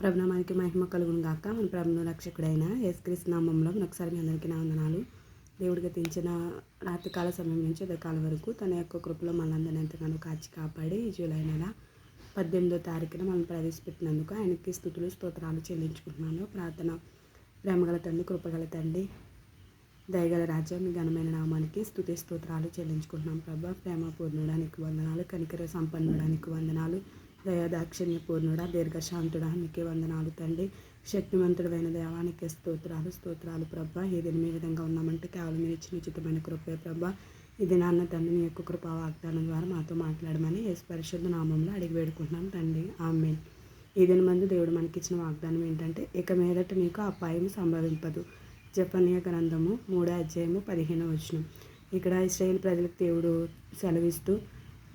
ప్రభునామానికి మహిమ కలుగును గాక. మన ప్రభును రక్షకుడైన యేసుక్రీస్తు నామంలో ఒకసారి మీ అందరికీ నా వందనాలు. దేవుడికి గతించిన రాత్రికాల సమయం నుంచి ఉదయకాలం వరకు తన యొక్క కృపలో మనందరినీ ఎంతగానో కాచి కాపాడి జూలై నెల పద్దెనిమిదో తారీఖున మనం ప్రవేశపెట్టినందుకు ఆయనకి స్థుతులు స్తోత్రాలు చెల్లించుకుంటున్నాను. ప్రార్థన ప్రేమగల తండ్రి కృపగల తండ్రి దయగల రాజ్యం మీ ఘనమైన నామానికి స్థుతి స్తోత్రాలు చెల్లించుకుంటున్నాం. ప్రభా ప్రేమ పూర్ణుడానికి వందనాలు కనికర సంపన్నుడానికి వందనాలు. దయాదాక్షిణ్య పూర్ణుడా దీర్ఘశాంతుడా నీకే వందనాలు తండ్రి. శక్తివంతుడైన దేవానికి స్తోత్రాలు స్తోత్రాలు ప్రభా. దినం మీ విధంగా ఉన్నామంటే కేవలం మీరు ఇచ్చిన ఉచితమైన కృపే ప్రభా. ఇది నాన్న తండ్రి నీ యొక్క కృపా వాగ్దానం ద్వారా మాతో మాట్లాడమని యేసు పరిశుద్ధ నామంలో అడిగి వేడుకుంటున్నాం తండ్రి. ఆమె ఇదిని మందు దేవుడు మనకిచ్చిన వాగ్దానం ఏంటంటే ఇక మీదట నీకు అపాయం సంభవింపదు. జపనీయ గ్రంథము మూడో అధ్యాయము పదిహేను వచ్చినం ఇక్కడ ఇస్రాయేల్ ప్రజలకు దేవుడు సెలవిస్తూ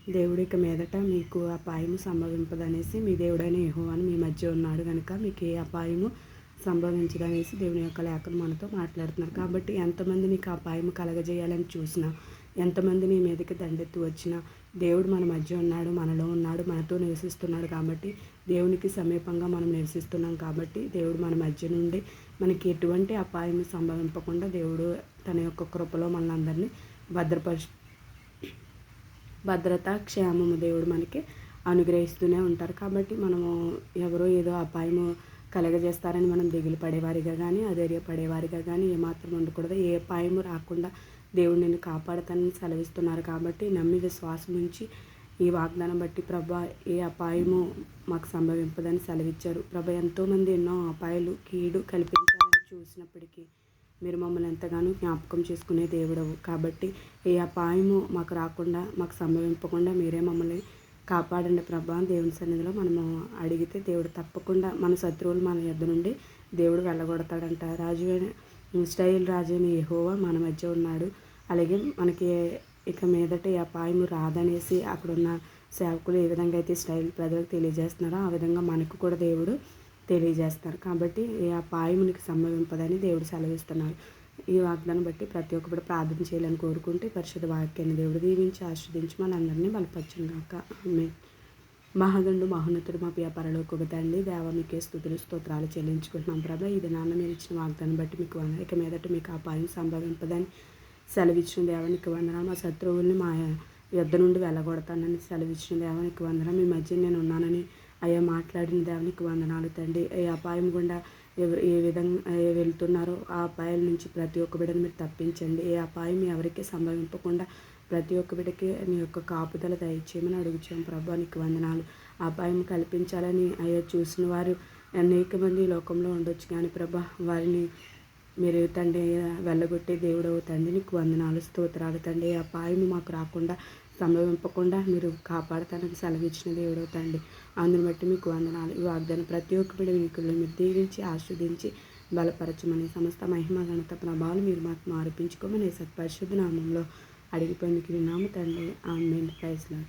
దేవుడి మీదట మీకు అపాయము సంభవింపదనేసి మీ దేవుడైన యహోవాని మీ మధ్య ఉన్నాడు కనుక మీకు ఏ అపాయము సంభవించదనేసి దేవుని యొక్క లేఖను మనతో మాట్లాడుతున్నారు. కాబట్టి ఎంతమంది నీకు అపాయము కలగజేయాలని చూసినా ఎంతమంది నీ మీదకి దండెత్తి వచ్చినా దేవుడు మన మధ్య ఉన్నాడు మనలో ఉన్నాడు మనతో నివసిస్తున్నాడు కాబట్టి దేవునికి సమీపంగా మనం నివసిస్తున్నాం కాబట్టి దేవుడు మన మధ్య నుండి మనకి ఎటువంటి అపాయం సంభవింపకుండా దేవుడు తన యొక్క కృపలో మనందరినీ భద్రపరుచు భద్రత క్షేమము దేవుడు మనకి అనుగ్రహిస్తూనే ఉంటారు. కాబట్టి మనము ఎవరో ఏదో అపాయము కలగజేస్తారని మనం దిగులు పడేవారిగా కానీ పడేవారిగా కానీ ఏమాత్రం ఉండకూడదు. ఏ అపాయము రాకుండా దేవుడు నిన్ను కాపాడతానని సెలవిస్తున్నారు కాబట్టి నమ్మి విశ్వాసం నుంచి ఈ వాగ్దానం బట్టి ప్రభా ఏ అపాయము మాకు సంభవింపదని సెలవిచ్చారు. ప్రభ ఎంతోమంది ఎన్నో అపాయాలు కీడు కల్పించాలని చూసినప్పటికీ మీరు మమ్మల్ని ఎంతగానో జ్ఞాపకం చేసుకునే దేవుడవు. కాబట్టి ఏ అపాయము మాకు రాకుండా మాకు సంభవింపకుండా మీరే మమ్మల్ని కాపాడండి ప్రభా. దేవుని సన్నిధిలో మనము అడిగితే దేవుడు తప్పకుండా మన శత్రువులు మన యుద్ధ నుండి దేవుడు వెళ్ళగొడతాడంట. రాజు స్టైల్ రాజు యహోవా మన మధ్య ఉన్నాడు. అలాగే మనకి ఇక మీదట ఈ అపాయము రాదనేసి అక్కడున్న సేవకులు ఏ విధంగా అయితే స్టైల్ ప్రజలకు తెలియజేస్తున్నారో ఆ విధంగా మనకు కూడా దేవుడు తెలియజేస్తారు కాబట్టి ఏ అపాయమునికి సంభవింపదని దేవుడు సెలవిస్తున్నారు. ఈ వాగ్దానం బట్టి ప్రతి ఒక్కరు ప్రార్థన చేయాలని కోరుకుంటే పరిశుద్ధ వాక్యాన్ని దేవుడు దీవించి ఆశ్రదించి మనందరినీ బలపరచం కాక ఆమె మహదండు మహోన్నతుడు మా వ్యాపారంలోకి తండ్రి దేవ మీకే స్థుతులు స్తోత్రాలు చెల్లించుకుంటున్నాం ప్రభా. ఇది నాన్న మీరు ఇచ్చిన వాగ్దానం బట్టి మీకు వంద ఇక మీదట మీకు అపాయం సంభవింపదని సెలవిచ్చిన దేవానికి వందనాలు. మా శత్రువుల్ని మా యుద్ధ నుండి వెళ్ళగొడతానని సెలవిచ్చిన దేవానికి వందనం మీ మధ్య నేను ఉన్నానని అయ్యా మాట్లాడిన దేవునికి వందనాలు తండ్రి. ఏ అపాయం గుండా ఏ విధంగా వెళ్తున్నారో ఆ అపాయాల నుంచి ప్రతి ఒక్క బిడ్డను మీరు తప్పించండి. ఏ అపాయం ఎవరికి సంభవింపకుండా ప్రతి ఒక్క బిడ్డకి నీ యొక్క కాపుదల దయచేయమని అడుగుచాం ప్రభా నీకు వందనాలు. అపాయం కల్పించాలని అయ్యా చూసిన వారు అనేక మంది లోకంలో ఉండొచ్చు కానీ ప్రభా వారిని మీరు తండ్రి వెళ్ళగొట్టే దేవుడవు తండ్రి నీకు వందనాలు స్తోత్రాలు తండ్రి. అపాయం మాకు రాకుండా సంభవింపకుండా మీరు కాపాడతానికి సెలవిచ్చిన దేవుడు తండ్రి అందుని బట్టి మీకు వందనాలు. ఈ వాగ్దానం ప్రతి ఒక్కరి మీకు మీరు దీవించి ఆస్వాదించి బలపరచమని సమస్త మహిమ ఘనత ప్రభావాలు మీరు మాకు మార్పించుకోమని సత్పరిశుద్ధ నామంలో అడిగిపోయిందుకు విన్నాము తండ్రి ఆమె ప్రైజ్లో